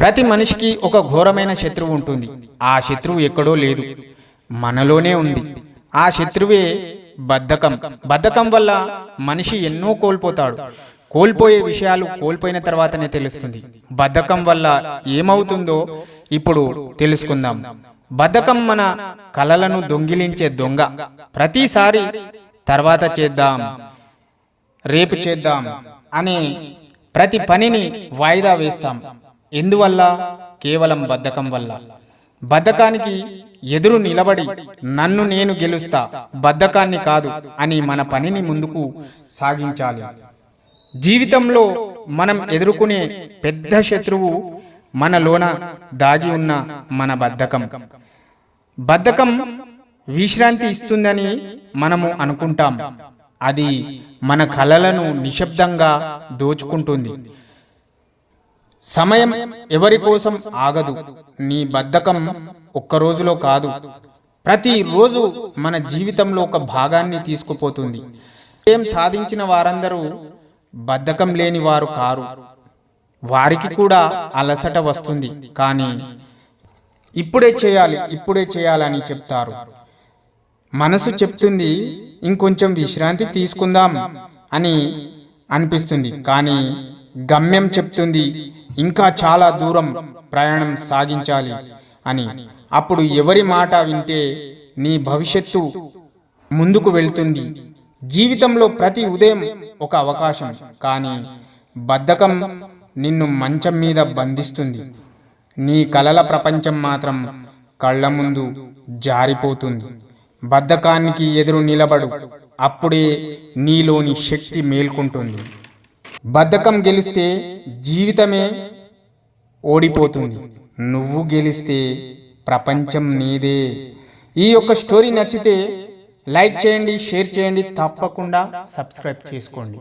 ప్రతి మనిషికి ఒక ఘోరమైన శత్రువు ఉంటుంది. ఆ శత్రువు ఎక్కడో లేదు. మనలోనే ఉంది. ఆ శత్రువే బద్ధకం. బద్ధకం వల్ల మనిషి ఎన్నో కోల్పోతాడు. కోల్పోయే విషయాలు కోల్పోయిన తర్వాతనే తెలుస్తుంది. బద్ధకం వల్ల ఏమవుతుందో ఇప్పుడు తెలుసుకుందాం. బద్ధకం మన కలలను దొంగిలించే దొంగ. ప్రతిసారి తర్వాత చేద్దాం రేపు చేద్దాం అనే ప్రతి పనిని వాయిదా వేస్తాం. ఎందువల్ల? కేవలం బద్ధకం వల్ల. బద్ధకానికి ఎదురు నిలబడి నన్ను నేను గెలుస్తా బద్ధకాన్ని కాదు అని మన పనిని ముందుకు సాగించాలి. జీవితంలో మనం ఎదుర్కొనే పెద్ద శత్రువు మనలోన దాగి ఉన్న మన బద్ధకం. బద్ధకం విశ్రాంతి ఇస్తుందని మనము అనుకుంటాం. అది మన కలలను నిశ్శబ్దంగా దోచుకుంటుంది. సమయం ఎవరి కోసం ఆగదు. నీ బద్ధకం ఒక్క రోజులో కాదు. ప్రతిరోజు మన జీవితంలో ఒక భాగాన్ని తీసుకుపోతుంది. ఏం సాధించిన వారందరూ బద్ధకం లేని వారు కారు. వారికి కూడా అలసట వస్తుంది. కానీ ఇప్పుడే చేయాలి ఇప్పుడే చేయాలని చెప్తారు. మనసు చెప్తుంది ఇంకొంచెం విశ్రాంతి తీసుకుందాం అని అనిపిస్తుంది. కానీ గమ్యం చెప్తుంది ఇంకా చాలా దూరం ప్రయాణం సాగించాలి అని. అప్పుడు ఎవరి మాట వింటే నీ భవిష్యత్తు ముందుకు వెళ్తుంది. జీవితంలో ప్రతి ఉదయం ఒక అవకాశం. కానీ బద్ధకం నిన్ను మంచం మీద బంధిస్తుంది. నీ కలల ప్రపంచం మాత్రం కళ్ళ ముందు జారిపోతుంది. బద్ధకానికి ఎదురు నిలబడు. అప్పుడే నీలోని శక్తి మేల్కొంటుంది. బద్ధకం గెలిస్తే జీవితమే ఓడిపోతుంది. నువ్వు గెలిస్తే ప్రపంచం నీదే. ఈ యొక్క స్టోరీ నచ్చితే లైక్ చేయండి షేర్ చేయండి తప్పకుండా సబ్స్క్రైబ్ చేసుకోండి.